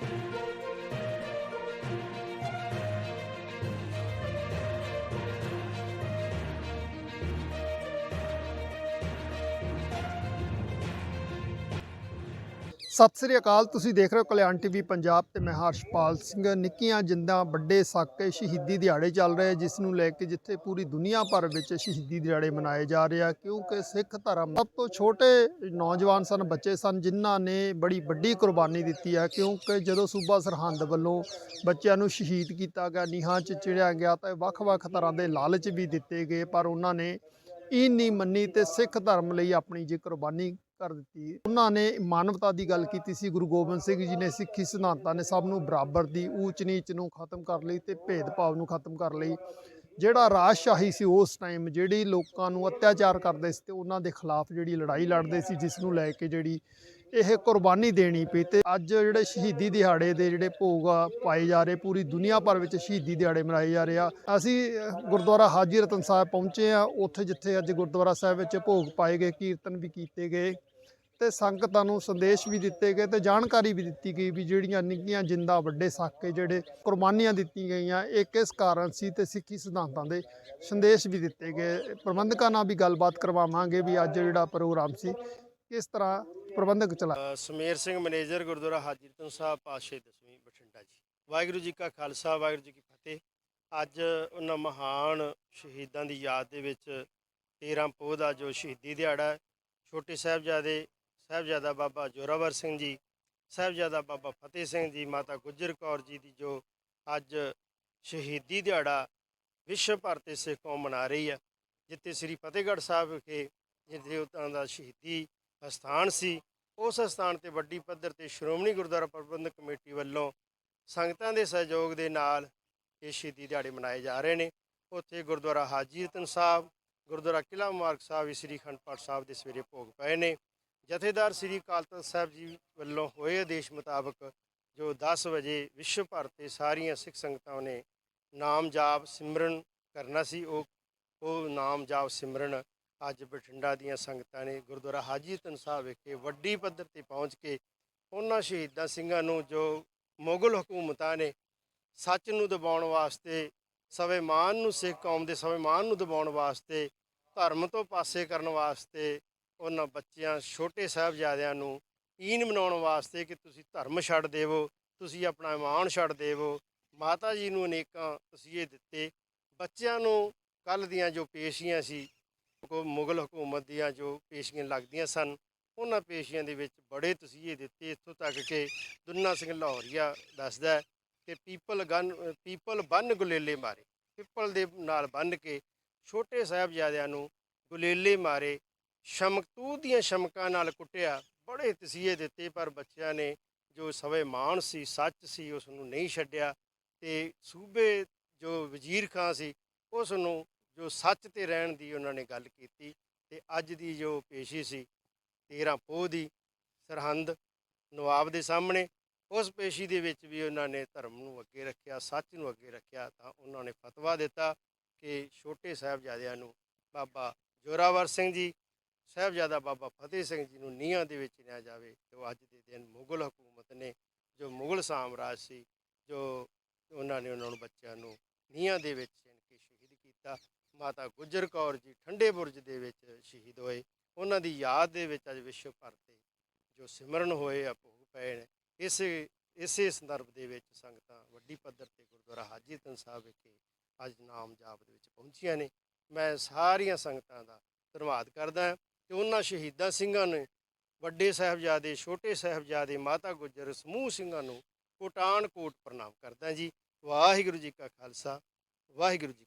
thank you Sat Sri ਅਕਾਲ, ਤੁਸੀਂ ਦੇਖ ਰਹੇ ਹੋ ਕਲਿਆਣ ਟੀਵੀ ਪੰਜਾਬ ਤੇ ਮੈਂ ਹਰਸ਼ਪਾਲ ਸਿੰਘ। ਨਿੱਕੀਆਂ ਜਿੰਦਾਂ ਵੱਡੇ ਸਾਕੇ ਸ਼ਹੀਦੀ ਦਿਹਾੜੇ ਚੱਲ ਰਹੇ, ਜਿਸ ਨੂੰ ਲੈ ਕੇ ਜਿੱਥੇ ਪੂਰੀ ਦੁਨੀਆ ਭਰ ਵਿੱਚ ਸ਼ਹੀਦੀ ਦਿਹਾੜੇ ਮਨਾਏ ਜਾ ਰਹੇ ਆ, ਕਿਉਂਕਿ ਸਿੱਖ ਧਰਮ ਸਭ ਤੋਂ ਛੋਟੇ ਨੌਜਵਾਨ ਸਨ, ਬੱਚੇ ਸਨ, ਜਿਨ੍ਹਾਂ ਨੇ ਬੜੀ ਵੱਡੀ ਕੁਰਬਾਨੀ ਦਿੱਤੀ ਹੈ ਕਿਉਂਕਿ ਜਦੋਂ ਸੂਬਾ ਸਰਹੰਦ ਵੱਲੋਂ ਬੱਚਿਆਂ ਨੂੰ ਸ਼ਹੀਦ ਕੀਤਾ ਗਿਆ, ਨੀਹਾਂ 'ਚ ਚਿੜਿਆ ਗਿਆ, ਤਾਂ ਵੱਖ-ਵੱਖ ਤਰ੍ਹਾਂ ਦੇ ਲਾਲਚ ਵੀ ਦਿੱਤੇ ਗਏ, ਪਰ ਉਹਨਾਂ ਨੇ ਇਹ ਨਹੀਂ ਮੰਨੀ ਤੇ ਸਿੱਖ ਧਰਮ ਲਈ ਆਪਣੀ ਜੇ ਕੁਰਬਾਨੀ ਕਰ ਦਿੱਤੀ ਉਹਨਾਂ ਨੇ ਮਾਨਵਤਾ ਦੀ ਗੱਲ ਕੀਤੀ ਸੀ, ਗੁਰੂ ਗੋਬਿੰਦ ਸਿੰਘ ਜੀ ਨੇ ਸਿੱਖੀ ਸਿਧਾਂਤਾਂ ਨੇ ਸਭ ਨੂੰ ਬਰਾਬਰ ਦੀ ਊਚ ਨੀਚ ਨੂੰ ਖਤਮ ਕਰ ਲਈ ਤੇ ਭੇਦਭਾਵ ਨੂੰ ਖਤਮ ਕਰ ਲਈ। ਜਿਹੜਾ ਰਾਜਸ਼ਾਹੀ ਸੀ ਉਸ ਟਾਈਮ ਜਿਹੜੀ ਲੋਕਾਂ ਨੂੰ ਅਤਿਆਚਾਰ ਕਰਦੇ ਸੀ ਤੇ ਉਹਨਾਂ ਦੇ ਖਿਲਾਫ ਜਿਹੜੀ ਲੜਾਈ ਲੜਦੇ ਸੀ, ਜਿਸ ਨੂੰ ਲੈ ਕੇ ਜਿਹੜੀ ਇਹ ਕੁਰਬਾਨੀ ਦੇਣੀ ਪਈ ਤੇ ਅੱਜ ਜਿਹੜੇ ਸ਼ਹੀਦੀ ਦਿਹਾੜੇ ਦੇ ਜਿਹੜੇ ਭੋਗ ਆ ਪਾਏ ਜਾ ਰਹੇ, ਪੂਰੀ ਦੁਨੀਆ ਭਰ ਵਿੱਚ ਸ਼ਹੀਦੀ ਦਿਹਾੜੇ ਮਨਾਏ ਜਾ ਰਹੇ ਆ। ਅਸੀਂ ਗੁਰਦੁਆਰਾ ਹਾਜੀ ਰਤਨ ਸਾਹਿਬ ਪਹੁੰਚੇ ਆ, ਉੱਥੇ ਜਿੱਥੇ ਅੱਜ ਗੁਰਦੁਆਰਾ ਸਾਹਿਬ ਵਿੱਚ ਭੋਗ ਪਾਏ ਗਏ, ਕੀਰਤਨ ਵੀ ਕੀਤੇ ਗਏ। ਤੇ ਸੰਗਤਾਂ ਨੂੰ ਸੰਦੇਸ਼ ਵੀ ਦਿੱਤੇ ਗਏ ਤੇ ਜਾਣਕਾਰੀ ਵੀ ਦਿੱਤੀ ਗਈ ਵੀ ਜਿਹੜੀਆਂ ਨਿੱਕੀਆਂ ਜਿੰਦਾ ਵੱਡੇ ਸਾਕੇ ਜਿਹੜੇ ਕੁਰਬਾਨੀਆਂ ਦਿੱਤੀਆਂ ਗਈਆਂ, ਇਹ ਕਿਸ ਕਾਰਨ ਸੀ ਤੇ ਸਿੱਖੀ ਸਿਧਾਂਤਾਂ ਦੇ ਸੰਦੇਸ਼ ਵੀ ਦਿੱਤੇ ਗਏ। ਪ੍ਰਬੰਧਕਾਂ ਨਾਲ ਵੀ ਗੱਲਬਾਤ ਕਰਵਾਵਾਂਗੇ ਵੀ ਅੱਜ ਜਿਹੜਾ ਪ੍ਰੋਗਰਾਮ ਸੀ, ਕਿਸ ਤਰ੍ਹਾਂ ਪ੍ਰਬੰਧਕ ਚਲਾ ਸਮੇਰ ਸਿੰਘ ਮੈਨੇਜਰ ਗੁਰਦੁਆਰਾ ਹਾਜੀ ਰਤਨ ਸਾਹਿਬ ਪਾਸ਼ੇ ਦਸਵੀਂ ਬਠਿੰਡਾ ਜੀ। ਵਾਹਿਗੁਰੂ ਜੀ ਕਾ ਖਾਲਸਾ, ਵਾਹਿਗੁਰੂ ਜੀ ਕੀ ਫਤਿਹ। ਅੱਜ ਉਹਨਾਂ ਮਹਾਨ ਸ਼ਹੀਦਾਂ ਦੀ ਯਾਦ ਦੇ ਵਿੱਚ 13 ਪੋਹ ਦਾ ਜੋ ਸ਼ਹੀਦੀ ਦਿਹਾੜਾ ਹੈ, ਛੋਟੇ ਸਾਹਿਬਜ਼ਾਦੇ ਸਾਹਿਬਜ਼ਾਦਾ ਬਾਬਾ ਜੋਰਾਵਰ ਸਿੰਘ ਜੀ, ਸਾਹਿਬਜ਼ਾਦਾ ਬਾਬਾ ਫਤਿਹ ਸਿੰਘ ਜੀ, ਮਾਤਾ ਗੁਜਰ ਕੌਰ ਜੀ ਦੀ ਜੋ ਅੱਜ ਸ਼ਹੀਦੀ ਦਿਹਾੜਾ ਵਿਸ਼ਵ ਭਰ ਤੇ ਸਿੱਖ ਕੌਮ ਮਨਾ ਰਹੀ ਹੈ, ਜਿੱਥੇ ਸ੍ਰੀ ਫਤਿਹਗੜ੍ਹ ਸਾਹਿਬ ਵਿਖੇ ਜਿੱਥੇ ਉਹਨਾਂ ਦਾ ਸ਼ਹੀਦੀ ਅਸਥਾਨ ਸੀ, ਉਸ ਅਸਥਾਨ ਤੇ ਵੱਡੀ ਪੱਧਰ ਤੇ ਸ਼੍ਰੋਮਣੀ ਗੁਰਦੁਆਰਾ ਪ੍ਰਬੰਧਕ ਕਮੇਟੀ ਵੱਲੋਂ ਸੰਗਤਾਂ ਦੇ ਸਹਿਯੋਗ ਦੇ ਨਾਲ ਇਹ ਸ਼ਹੀਦੀ ਦਿਹਾੜੇ ਮਨਾਏ ਜਾ ਰਹੇ ਨੇ। ਉੱਥੇ ਗੁਰਦੁਆਰਾ ਹਾਜੀ ਰਤਨ ਸਾਹਿਬ, ਗੁਰਦੁਆਰਾ ਕਿਲ੍ਹਾ ਮੁਬਾਰਕ ਸਾਹਿਬ ਵੀ ਸ੍ਰੀ ਅਖੰਡ ਪਾਠ ਸਾਹਿਬ ਦੇ ਸਵੇਰੇ ਭੋਗ ਪਏ ਨੇ। ਜਥੇਦਾਰ ਸ੍ਰੀ ਅਕਾਲ ਤਖਤ ਸਾਹਿਬ ਜੀ ਵੱਲੋਂ ਹੋਏ ਆਦੇਸ਼ ਮੁਤਾਬਕ ਜੋ 10 ਵਜੇ ਵਿਸ਼ਵ ਭਰ ਤੇ ਸਾਰੀਆਂ ਸਿੱਖ ਸੰਗਤਾਂ ਨੇ ਨਾਮ ਜਾਪ ਸਿਮਰਨ ਕਰਨਾ ਸੀ, ਉਹ ਉਹ ਨਾਮ ਜਾਪ ਸਿਮਰਨ ਅੱਜ ਬਠਿੰਡਾ ਦੀਆਂ ਸੰਗਤਾਂ ਨੇ ਗੁਰਦੁਆਰਾ ਹਾਜੀ ਰਤਨ ਸਾਹਿਬ ਵਿਖੇ ਵੱਡੀ ਪੱਧਰ ਤੇ ਪਹੁੰਚ ਕੇ ਉਹਨਾਂ ਸ਼ਹੀਦਾਂ ਸਿੰਘਾਂ ਨੂੰ ਜੋ ਮੁਗਲ ਹਕੂਮਤਾਂ ਨੇ ਸੱਚ ਨੂੰ ਦਬਾਉਣ ਵਾਸਤੇ, ਸਵੇਮਾਨ ਨੂੰ ਸਿੱਖ ਕੌਮ ਦੇ ਸਵੇਮਾਨ ਨੂੰ ਦਬਾਉਣ ਵਾਸਤੇ, ਧਰਮ ਤੋਂ ਪਾਸੇ ਕਰਨ ਵਾਸਤੇ ਉਹਨਾਂ ਬੱਚਿਆਂ, ਛੋਟੇ ਸਾਹਿਬਜ਼ਾਦਿਆਂ ਨੂੰ ਈਨ ਬਣਾਉਣ ਵਾਸਤੇ ਕਿ ਤੁਸੀਂ ਧਰਮ ਛੱਡ ਦੇਵੋ, ਤੁਸੀਂ ਆਪਣਾ ਇਮਾਨ ਛੱਡ ਦੇਵੋ। ਮਾਤਾ ਜੀ ਨੂੰ ਅਨੇਕਾਂ ਤਸੀਹੇ ਦਿੱਤੇ। ਬੱਚਿਆਂ ਨੂੰ ਕੱਲ ਦੀਆਂ ਜੋ ਪੇਸ਼ੀਆਂ ਸੀ, ਕੋ ਮੁਗਲ ਹਕੂਮਤ ਦੀਆਂ ਜੋ ਪੇਸ਼ੀਆਂ ਲੱਗਦੀਆਂ ਸਨ, ਉਹਨਾਂ ਪੇਸ਼ੀਆਂ ਦੇ ਵਿੱਚ ਬੜੇ ਤਸੀਹੇ ਦਿੱਤੇ। ਇੱਥੋਂ ਤੱਕ ਕਿ ਦੁੰਨਾ ਸਿੰਘ ਲਾਹੌਰੀਆ ਦੱਸਦਾ ਕਿ ਪੀਪਲ ਗਨ, ਪੀਪਲ ਬੰਨ ਗੁਲੇਲੇ ਮਾਰੇ। ਪਿੱਪਲ ਦੇ ਨਾਲ ਬੰਨ ਕੇ ਛੋਟੇ ਸਾਹਿਬਜ਼ਾਦਿਆਂ ਨੂੰ ਗੁਲੇਲੇ ਮਾਰੇ। ਸ਼ਮਕਤੂ ਦੀਆਂ ਸ਼ਮਕਾਂ ਨਾਲ ਕੁੱਟਿਆ। ਬੜੇ ਤਸੀਹੇ ਦਿੱਤੇ ਪਰ ਬੱਚਿਆਂ ਨੇ ਜੋ ਸਵੇ ਮਾਨ ਸੀ, ਸੱਚ ਸੀ ਉਸ ਨੂੰ ਨਹੀਂ ਛੱਡਿਆ ਤੇ ਸੂਬੇ ਜੋ ਵਜ਼ੀਰ ਖਾਂ ਸੀ ਉਸ ਨੂੰ ਜੋ ਸੱਚ ਤੇ ਰਹਿਣ ਦੀ ਉਹਨਾਂ ਨੇ ਗੱਲ ਕੀਤੀ ਤੇ ਅੱਜ ਦੀ ਜੋ ਪੇਸ਼ੀ ਸੀ 13 ਪੋਹ ਦੀ ਸਰਹੰਦ ਨਵਾਬ ਦੇ ਸਾਹਮਣੇ, ਉਸ ਪੇਸ਼ੀ ਦੇ ਵਿੱਚ ਵੀ ਉਹਨਾਂ ਨੇ ਧਰਮ ਨੂੰ ਅੱਗੇ ਰੱਖਿਆ, ਸੱਚ ਨੂੰ ਅੱਗੇ ਰੱਖਿਆ ਤਾਂ ਉਹਨਾਂ ਨੇ ਫਤਵਾ ਦਿੱਤਾ ਕਿ ਛੋਟੇ ਸਾਹਿਬਜ਼ਾਦਿਆਂ ਨੂੰ ਬਾਬਾ ਜੋਰਾਵਰ ਸਿੰਘ ਜੀ ਸਾਹਿਬਜ਼ਾਦਾ ਬਾਬਾ ਫਤਿਹ ਸਿੰਘ ਜੀ ਨੂੰ ਨੀਹਾਂ ਦੇ ਵਿੱਚ ਲਿਆ ਜਾਵੇ ਜੋ ਅੱਜ ਦੇ ਦਿਨ ਮੁਗਲ ਹਕੂਮਤ ਨੇ, ਜੋ ਮੁਗਲ ਸਾਮਰਾਜ ਸੀ, ਜੋ ਉਹਨਾਂ ਨੇ ਉਹਨਾਂ ਨੂੰ ਬੱਚਿਆਂ ਨੂੰ ਨੀਹਾਂ ਦੇ ਵਿੱਚ ਚਿਣ ਕੇ ਸ਼ਹੀਦ ਕੀਤਾ। ਮਾਤਾ ਗੁਜਰ ਕੌਰ ਜੀ ਠੰਡੇ ਬੁਰਜ ਦੇ ਵਿੱਚ ਸ਼ਹੀਦ ਹੋਏ। ਉਹਨਾਂ ਦੀ ਯਾਦ ਦੇ ਵਿੱਚ ਅੱਜ ਵਿਸ਼ਵ ਭਰ ਤੇ ਜੋ ਸਿਮਰਨ ਹੋਏ ਆ, ਭੋਗ ਪਏ ਨੇ। ਇਸੇ ਇਸੇ ਸੰਦਰਭ ਦੇ ਵਿੱਚ ਸੰਗਤਾਂ ਵੱਡੀ ਪੱਧਰ ਤੇ ਗੁਰਦੁਆਰਾ ਹਾਜੀ ਰਤਨ ਸਾਹਿਬ ਵਿਖੇ ਅੱਜ ਨਾਮ ਜਾਪ ਦੇ ਵਿੱਚ ਪਹੁੰਚੀਆਂ ਨੇ। ਮੈਂ ਸਾਰੀਆਂ ਸੰਗਤਾਂ ਦਾ ਧੰਨਵਾਦ ਕਰਦਾ ਤੇ ਉਹਨਾਂ ਸ਼ਹੀਦਾਂ ਸਿੰਘਾਂ ਨੇ, ਵੱਡੇ ਸਾਹਿਬਜ਼ਾਦੇ, ਛੋਟੇ ਸਾਹਿਬਜ਼ਾਦੇ, ਮਾਤਾ ਗੁਜਰ ਸਮੂਹ ਸਿੰਘਾਂ ਨੂੰ ਕੋਟਾਨ ਕੋਟ ਪ੍ਰਣਾਮ ਕਰਦਾ ਜੀ। ਵਾਹਿਗੁਰੂ ਜੀ ਕਾ ਖਾਲਸਾ, ਵਾਹਿਗੁਰੂ ਜੀ